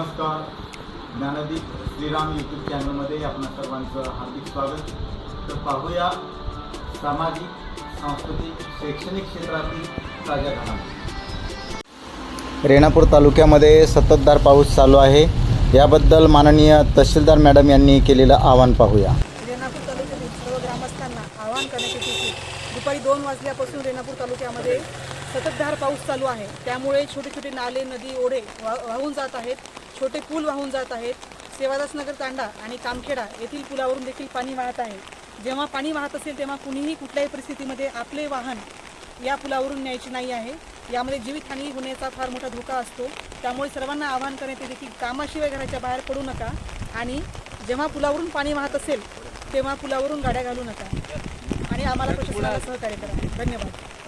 नमस्कार. ज्ञानदीप श्रीराम यूट्यूब चॅनलमध्ये आपण सर्वांचं हार्दिक स्वागत. तर पाहूया सामाजिक सांस्कृतिक शैक्षणिक क्षेत्रातील ताज्या घडामोडी. रेणापूर तालुक्यामध्ये सततधार पाऊस चालू आहे. याबद्दल माननीय तहसीलदार मॅडम यांनी केलेलं आवाहन पाहूया. रेणापूर तालुक्यातील सर्व ग्रामस्थांना आवाहन करण्यात येते की दुपारी दोन वाजल्यापासून रेणापूर तालुक्यामध्ये सततधार पाऊस चालू आहे. त्यामुळे छोटे छोटे नाले नदी ओढे वा वाहून जात आहेत. छोटे पूल वाहून जात आहेत. सेवादासनगर तांडा आणि कामखेडा येथील पुलावरून देखील पाणी वाहत आहे. जेव्हा पाणी वाहत असेल तेव्हा कुणीही कुठल्याही परिस्थितीमध्ये आपले वाहन या पुलावरून न्यायची नाही आहे. यामध्ये जीवितहानी होण्याचा फार मोठा धोका असतो. त्यामुळे सर्वांना आवाहन करण्यात येते की कामाशिवाय घराच्या बाहेर पडू नका आणि जेव्हा पुलावरून पाणी वाहत असेल तेव्हा पुलावरून गाड्या घालू नका. आणि आम्हाला प्रशासनाला सहकार्य करा. धन्यवाद.